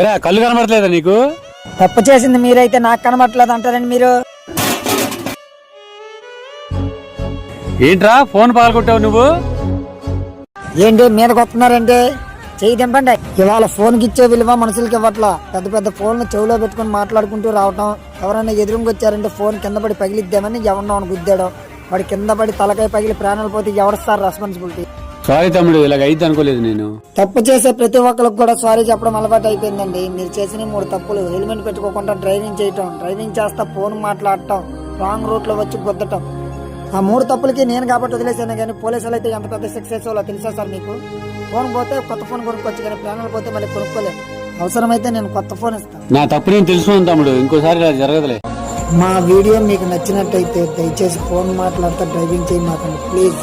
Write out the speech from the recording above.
ఎరా కళ్ళు కనబడట్లేదా నీకు? తప్పు చేసింది మీరైతే నాకు కనబట్టలేదు అంటారండి మీరు. ఏంట్రా ఫోన్ పగలగొట్టావు నువ్వు? ఏంటి మీదకి వస్తున్నారంటే? చెయ్యి దింపండి. ఇవాళ ఫోన్కి ఇచ్చే విలువ మనుషులకి ఇవ్వట్లా. పెద్ద పెద్ద ఫోన్లు చెవిలో పెట్టుకుని మాట్లాడుకుంటూ రావటం ఎవరైనా ఎదురుగా వచ్చారంటే ఫోన్ కింద పడి పగిలిద్దామని ఎవరినో గుద్దాడు వాడి కింద పడి తలకాయ పగిలి ప్రాణాలు పోతే ఎవరు సార్ రెస్పాన్సిబిలిటీ సారీ తమ్ముడు ఇలాగ అయితే అనుకోలేదు నేను. తప్పు చేసే ప్రతి ఒక్కరికి కూడా సారీ చెప్పడం అలవాటు అయిపోయిందండి. మీరు చేసిన మూడు తప్పులు హెల్మెట్ పెట్టుకోకుండా డ్రైవింగ్ చేయటం డ్రైవింగ్ చేస్తా ఫోన్ మాట్లాడటం రాంగ్ రూట్లో వచ్చి గుద్దటం. ఆ మూడు తప్పులకి నేను కాబట్టి వదిలేసాను కానీ పోలీసులు అయితే ఎంత పెద్ద సక్సెస్ వాళ్ళో తెలుసా సార్ మీకు? ఫోన్ పోతే కొత్త ఫోన్ కొనుక్కోవచ్చు కానీ ప్రాణాలు పోతే మళ్ళీ కొనుక్కోలేదు అవసరమైతే నేను కొత్త ఫోన్ ఇస్తాను. నా తప్పు నేను తెలుసుకున్నాను తమ్ముడు ఇంకోసారి ఇలా జరగదులే. మా వీడియో మీకు నచ్చినట్టయితే దయచేసి ఫోన్ మాట్లాడుతూ డ్రైవింగ్ చేయమాకండి ప్లీజ్.